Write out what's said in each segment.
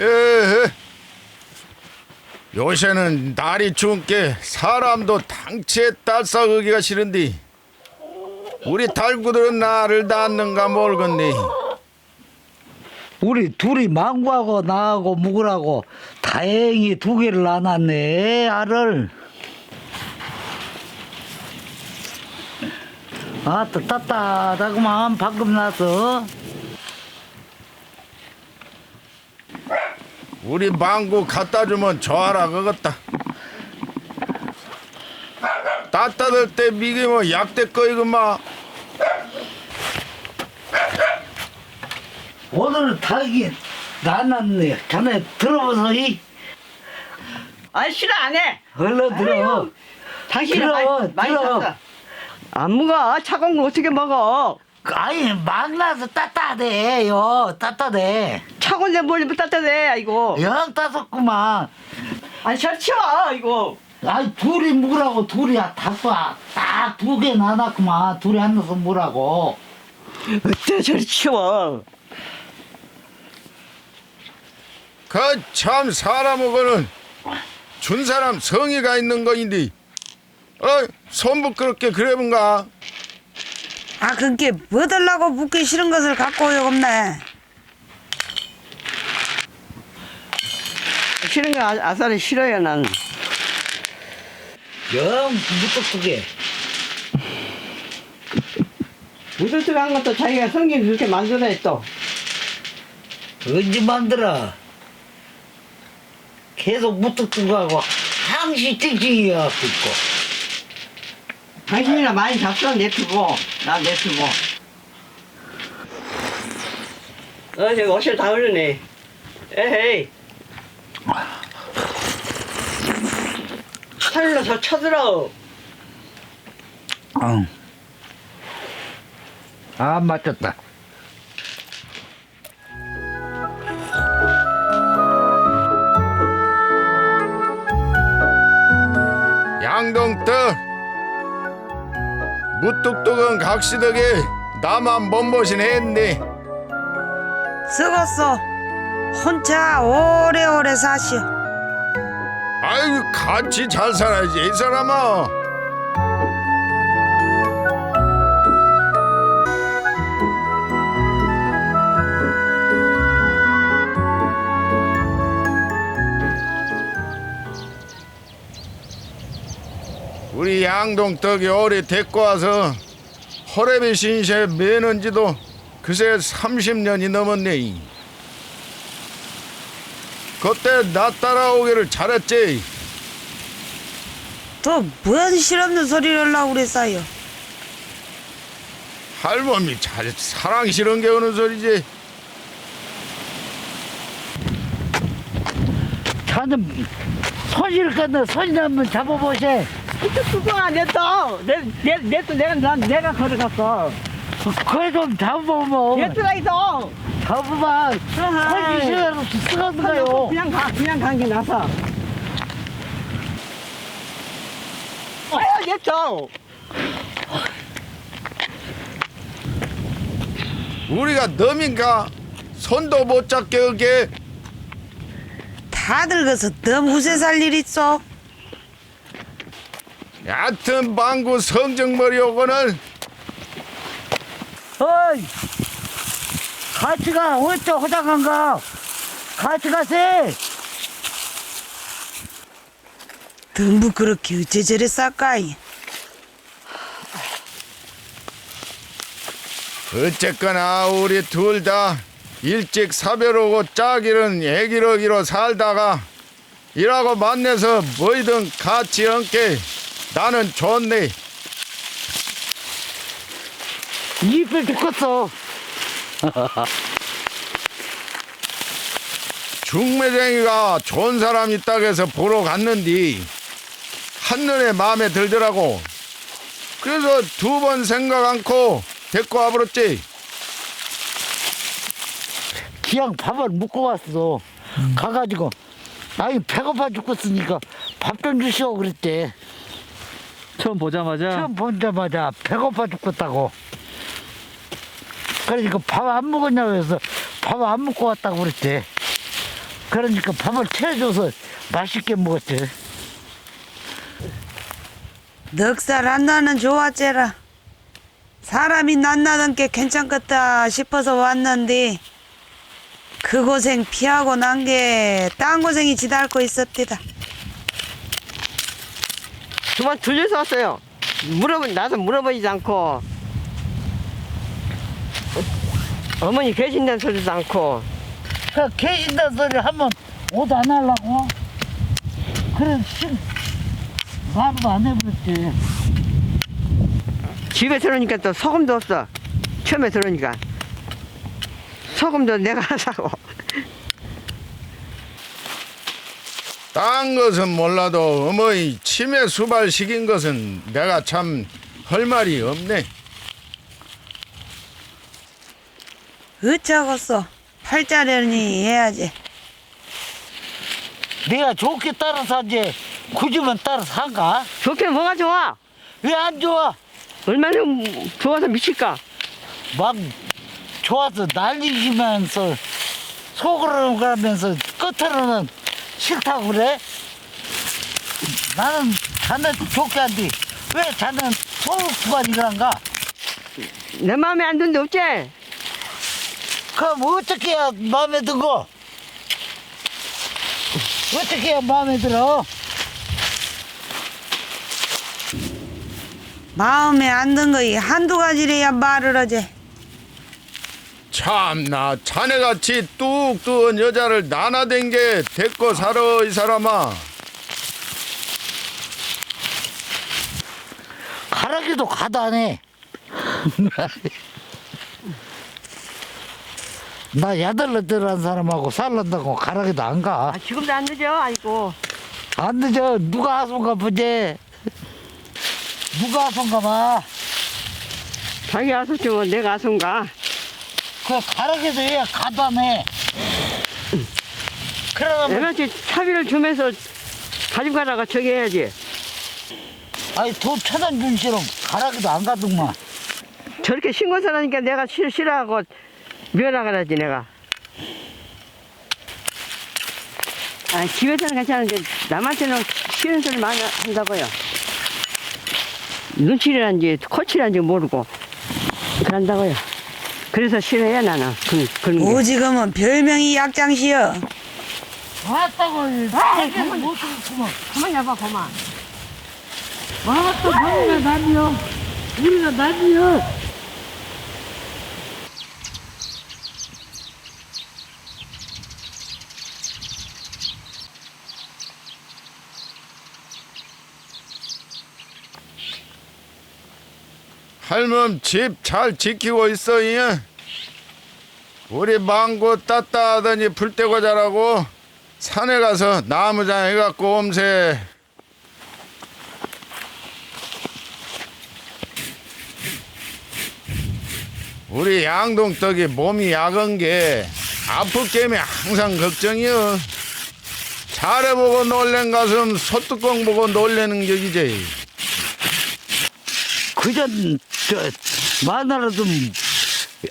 에 요새는 날이 추운 게 사람도 당치에 딸싸우기가 싫은데 우리 달구들은 나를 낳는가 모르겠네. 우리 둘이 망구하고 나하고 묵으라고 다행히 두 개를 낳았네 알을 아또 따뜻하구만 방금 나서 우리 망구 갖다 주면 좋아라 그겠다. 따뜻할 때 미기면 약대 거이구마. 오늘 닭이 낳았네 자네 들어보소 이 아 싫어 안 해. 얼른 들어 당신이 들어, 많이 많이 들어. 샀어. 안 먹어. 차가운 거 어떻게 먹어? 아니 막 나서 따뜻해요 따뜻해 차가운데 뭘 따뜻해 이거. 영 따숩구만. 아니 잘 치워 이거. 아니 둘이 묵으라고 둘이 닭과 딱두 개 나눴구만. 둘이 앉아서 묵으라고. 어째 저리 치워. 그 참 사람하고는 준 사람 성의가 있는 거인데 어 손부 그렇게 그래본가 아 그게 뭐 달라고 묻기 싫은 것을 갖고 오요 없네 싫은 거 아- 아싸리 싫어요 난. 영 무뚝뚝해. 무들뜨한 것도 자기가 성질 그렇게 만들어냈어. 언제 만들어? 계속 무뚝뚝하고 항시 찡찡이야 있고. 당신이나 많이 잡숴 내두고 나 내두고. 어 저기 옷을 다 흘리네. 에헤이. 살로 저 쳐들어. 응. 아 맞췄다 양동떡 무뚝뚝은 각시덕에 나만 몸보신 했네 썩었어 혼자 오래오래 사시오. 아유 같이 잘 살아야지 이 사람아 우리 양동 떡이 오래 데리고 와서 호래비 신세 매는 지도 그새 30년이 넘었네. 그때 나 따라오기를 잘했지. 또 뭔 실없는 소리를 하려고 그랬어요? 할머니 잘 사랑 싫은 게 어느 소리지? 저는 손실 건너 손이 한번 잡아보세 그거 냈어. 내내 냈어. 내가 난 내가 걸어갔어. 그래 좀 잡아보면 냈어가 있어. 잡으면 손이 시간으로 쓰거든요 그냥 가 그냥 간 게 나서. 아유 냈어. 우리가 넘인가 손도 못 잡게 어게 다 늙어서 너무 후세 살 일 있어 얕은 방구 성정머리 오고는 어이 같이 가 어쩌 호장한가? 같이 가세! 너무 그렇게 어째 저래 쌀까이? 어쨌거나 우리 둘 다 일찍 사별하고 짝이른 애기러기로 살다가 일하고 만나서 뭐이든 같이 얹게 나는 좋네 이빨 죽겠어. 중매쟁이가 좋은 사람 있다고 해서 보러 갔는디 한눈에 마음에 들더라고. 그래서 두 번 생각 않고 데리고 와버렸지. 기왕 밥을 먹고 왔어. 가가지고 아이 배고파 죽겠으니까 밥 좀 주시오 그랬대 처음 보자마자 처음 보자마자 배고파 죽겠다고 그러니까 밥 안 먹었냐고 해서 밥 안 먹고 왔다고 그랬대 그러니까 밥을 채워줘서 맛있게 먹었지. 넉살 안 나는 좋았제라. 사람이 낯나던 게 괜찮겠다 싶어서 왔는데 그 고생 피하고 난 게 딴 고생이 지달고 있었디다. 두번 들려서 왔어요. 물어보 나도 물어보지도 않고 어머니 계신다는 소리도 않고 그 계신다는 소리 하면 옷 안 하려고? 그래, 심, 말도 안 해버렸지. 집에 들어오니까 또 소금도 없어. 처음에 들어오니까 소금도 내가 사고 딴 것은 몰라도 어머니 치매 수발 시킨 것은 내가 참 할 말이 없네. 어쩌겠어. 팔자려니 해야지. 내가 좋게 따라서 이제 굳이면 따라서 한가? 좋게 뭐가 좋아? 왜 안 좋아? 얼마나 좋아서 미칠까? 막 좋아서 날리면서 속으로 가면서 끝으로는 싫다고 그래? 나는 자네 좋게 한디 왜 자네는 소수만 일한가? 내 마음에 안 드는데 없지? 그럼 어떻게 해야 마음에 든거? 어떻게 해야 마음에 들어? 마음에 안 든 거이 한두 가지래야 말을 하지. 참나 자네같이 뚝뚝한 여자를 나나댄 게 데리고 살아 이 사람아. 가라기도 가다네. 나 야들러들한 사람하고 살란다고 가라기도 안 가. 아, 지금도 안 늦어. 아이고. 안 늦어. 누가 하선가 보지. 누가 하선가 봐. 자기 아서지면 내가 아선가. 그 가라기도 왜 가다네. 그러면 내가 차비를 주면서 가지고 가다가 저기 해야지. 아니 돈 천원 준 싫어 가라기도 안 가더만. 저렇게 신고서라니까 내가 싫, 싫어하고 면허가라지 내가. 아, 집에서는 괜찮은데 남한테는 싫은 소리 많이 한다고요. 눈치라는지 코치라는지 모르고 그런다고요. 그래서 싫어해 나는 그, 그런 게. 오지금은 별명이 약장시여. 왔다고 못 쓰겠구만. 가만히 와봐 고마. 와또 우리가 남이요. 우리가 남이요. 할멈 집 잘 지키고 있어 이. 우리 망고 따따하더니 불 떼고 자라고 산에 가서 나무장 해갖고 옴새 우리 양동떡이 몸이 약한 게 게임에 항상 걱정이여. 잘해보고 놀랜 가슴 소뚜껑 보고 놀래는 격이지 그전 저 마누라도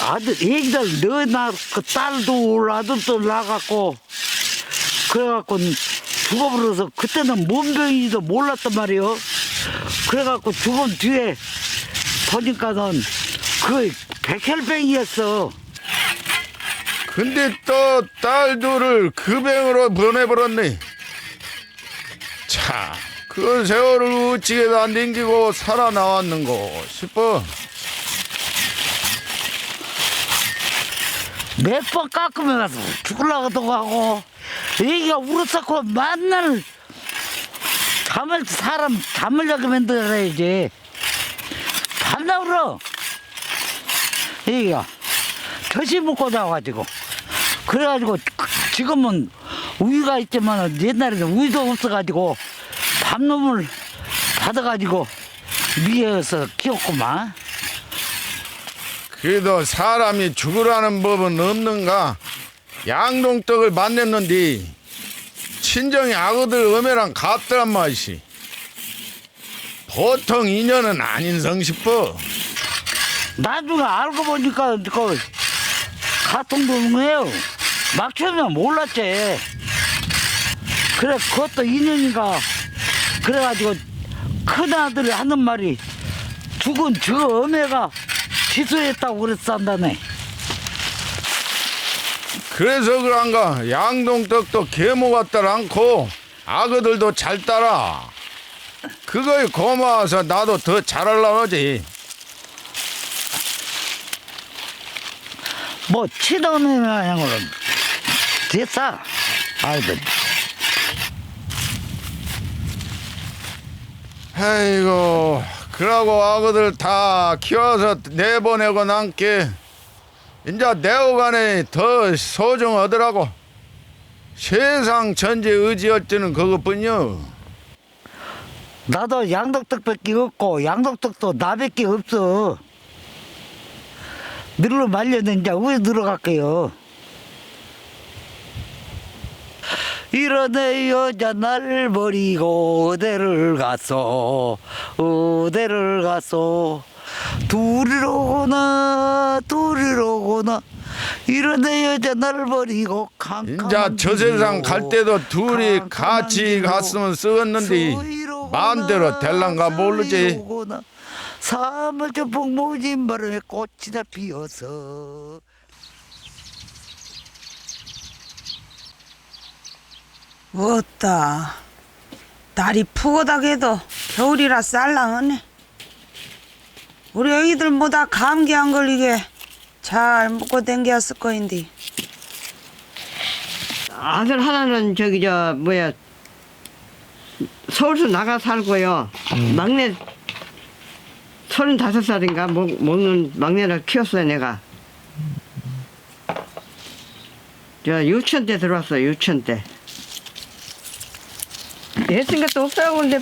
아들 애기들 너나그 딸도 아들도 나갔고 그래갖고 죽어버려서 그때는 몸병인지도 몰랐단 말이요. 그래갖고 죽은 뒤에 보니까는 그 백혈병이었어. 근데 또딸 둘을 그 보내버렸네. 참, 그 세월을 어찌게도 안 댕기고 살아나왔는고 싶어. 몇 번 깎으면 죽으려고 하고 애기가 울었었고 만날 잠을 사람 잠을 자게 만들어야지 밤나 울어 애기가 젖이 먹고 자가지고. 그래가지고 지금은 우유가 있지만 옛날에는 우유도 없어가지고 밤놈을 받아가지고 미에서 키웠구만 그래도 사람이 죽으라는 법은 없는가? 양동떡을 만났는데 친정이 아그들 어메랑 같더란 맛이. 보통 인연은 아닌성 싶어. 나중에 알고 보니까 그 같은 동네요. 막 처음에 몰랐지. 그래 그것도 인연인가 그래가지고 큰 아들이 하는 말이 죽은 저 어매가 취소했다고 그랬었다네 그래서 그런가 양동떡도 계모 같들 않고 아그들도 잘 따라. 그거에 고마워서 나도 더 잘하려고 하지. 뭐 치던 모양으로 됐어 아이들 아이고 그러고 아그들 다 키워서 내보내고 남게 이제 내어간에 더 소중하더라고. 세상 전체 의지할 때는 그것뿐이요. 나도 양덕떡밖에 없고 양덕떡도 나밖에 없어. 늘로 말렸는데 이제 왜 늘어갈게요 이러네 여자 날 버리고 어디를 갔어? 어디를 갔어? 둘이로구나 둘이로구나. 이러네 여자 날 버리고 인자 저 세상 갈 때도 둘이 같이 갔으면 서이로구나, 마음대로 될란가 모르지. 서이로구나. 사물 저풍 모진 바람에 꽃이나 피어서 어따 날이 푸고닥해도 겨울이라 쌀랑하네 우리 애기들 뭐 다 감기 안 걸리게 잘 먹고 댕겼을 거인데 아들 하나는 저기 저 뭐야 서울서 나가 살고요. 막내 서른다섯 살인가 먹, 먹는 막내를 키웠어요 내가. 저 유치원 때 들어왔어요 유치원 때. 것도 없어요 근데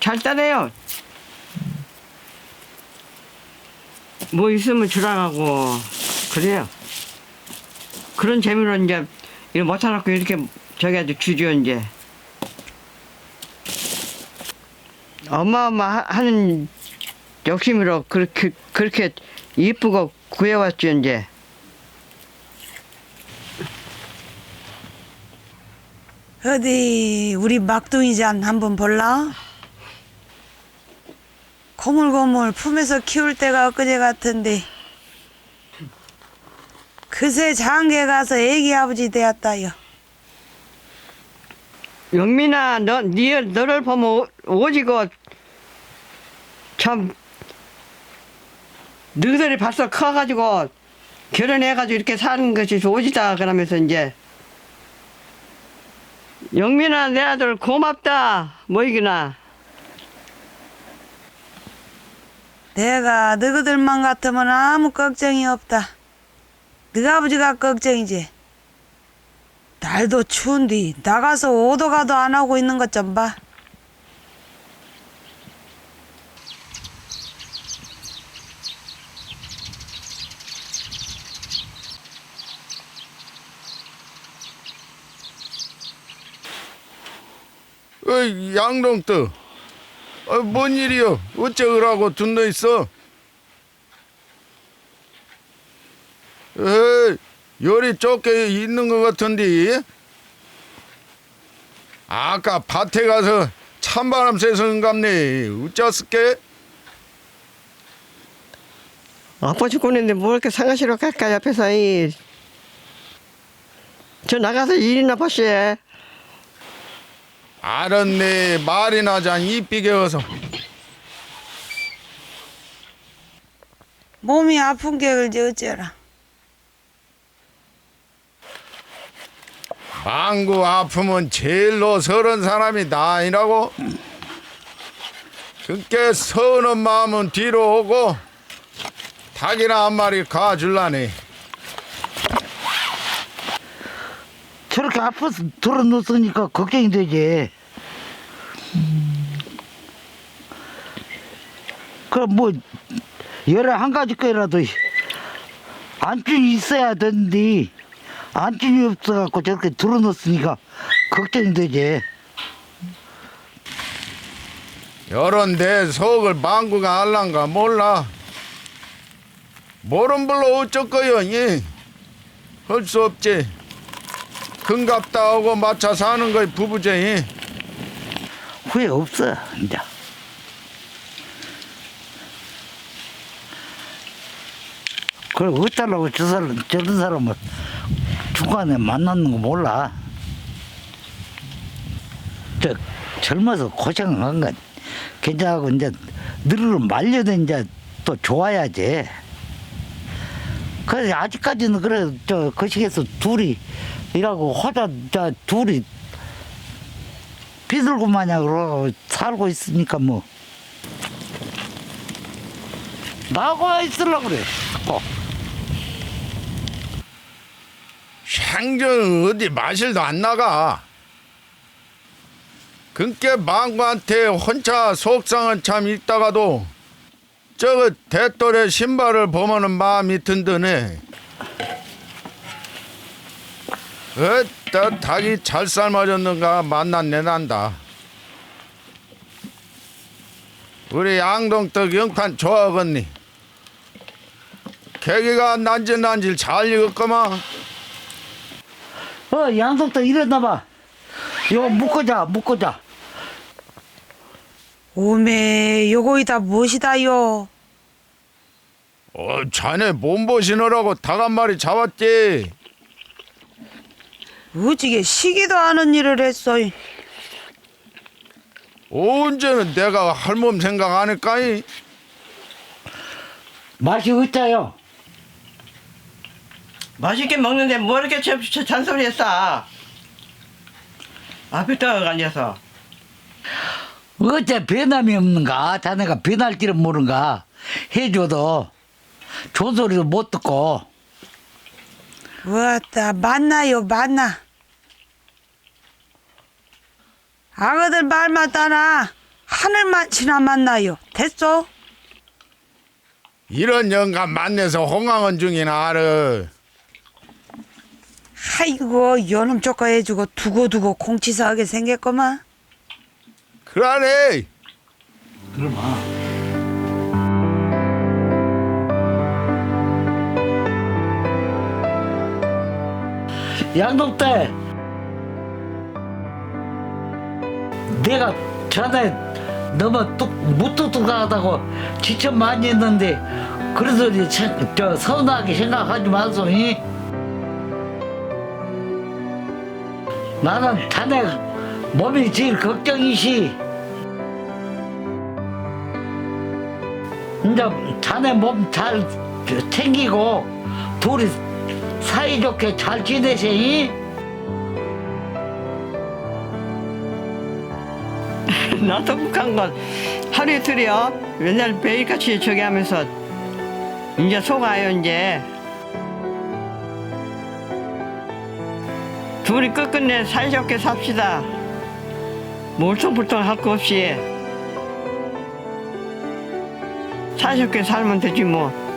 잘 따라요. 뭐 있으면 주라고 그래요. 그런 재미로 이제 일 못해놓고 이렇게 저기 아주 주죠 이제 어마어마하는 욕심으로 그렇게 그렇게 이쁘고 구해왔죠 이제 어디 우리 막둥이잔 한번 볼라? 고물고물 품에서 키울 때가 엊그제 같은데 그새 장계 가서 애기 아버지 되었다요 영민아 너 니, 너를 보면 오- 오지고 참 너희들이 벌써 커가지고 결혼해가지고 이렇게 사는 것이 오지다 그러면서 이제 영민아 내 아들 고맙다. 뭐이기나? 내가 너희들만 같으면 아무 걱정이 없다. 너희 아버지가 걱정이지. 날도 추운데 나가서 오도 가도 안 하고 있는 것 좀 봐. 어이 양동떡 어, 뭔 일이여? 그러고 둔너 있어? 에이 열이 좁게 있는 것 같은데 아까 밭에 가서 찬바람 쐬서 응갑네 어쩌스게 아빠 죽고는데 뭐 이렇게 상가시로 갈까 옆에서? 이. 저 나가서 일이나 보시에 알았네 말이 나 잔 이삐게 어서. 몸이 아픈 게 그러지 어째라. 망구 아프면 제일로 서른 사람이 나이라고? 그께 서는 마음은 뒤로 오고 닭이나 한 마리 가줄라니 저렇게 아파서 들어놓으니까 걱정이 되지. 그럼 뭐 열에 한 가지 거라도 안준이 있어야 되는데 안준이 없어갖고 저렇게 들어놓으니까 걱정이 되지. 내 속을 망구가 알란가 몰라. 모른 불로 어쩔 거요 할수 없지 금갑다 하고 맞춰 사는 거이 부부쟁이. 후회 없어 이제. 그래 어쩌라고 저 사람 저런 사람을 중간에 만났는 거 몰라. 저 젊어서 고생한 건 괜찮고 이제 늙으면 말려도 이제 또 좋아야지. 그래 아직까지는 그래 저 거식에서 둘이 일하고 호자 저 둘이 비둘고 마냥으로 살고 있으니까 뭐 나가 있으려고 그래 꼭. 생전 어디 마실도 안 나가. 그니까 망구한테 혼자 속상은 참 있다가도 저거 대돌의 신발을 보면은 마음이 든든해. 어따 닭이 잘 삶아졌는가 만났네 난다. 우리 양동떡 영판 좋아하겠니? 계기가 난질난질 잘 익었구만. 어 양석도 이랬나 봐 이거 묶어자 묶어자 오메 요거이다 무엇이다요 어, 자네 몸보시느라고 닭 한 마리 잡았지. 무지개 시기도 않은 일을 했어. 언제는 내가 할멈 생각 안 할까이? 맛이 어짜요? 맛있게 먹는데 뭐 이렇게 저, 저 잔소리 했어? 앞에 떠 앉아서. 어째 변함이 없는가? 자네가 변할 줄은 모른가? 해줘도 좋은 소리도 못 듣고 뭐다 만나요 만나 아가들 말만 따라 하늘만 지나 만나요 됐어? 이런 영감 만나서 홍황은 중이나 알아. 아이고 연음 쪼까 해주고 두고두고 공치사하게 생겼구만 그러네. 그러마 양독대 내가 전에 너무 뚝 무뚝뚝하다고 지쳐 많이 했는데 그래서 저 서운하게 생각하지 마소 이? 나는 자네 몸이 제일 걱정이시 이제 자네 몸 잘 챙기고 둘이 사이좋게 잘 지내세요. 나도 북한 건 하루 이틀이요. 맨날 매일같이 저기 하면서 이제 속아요 이제. 둘이 끝끝내 사이좋게 삽시다. 뭐 울퉁불퉁 할거 없이. 사이좋게 살면 되지 뭐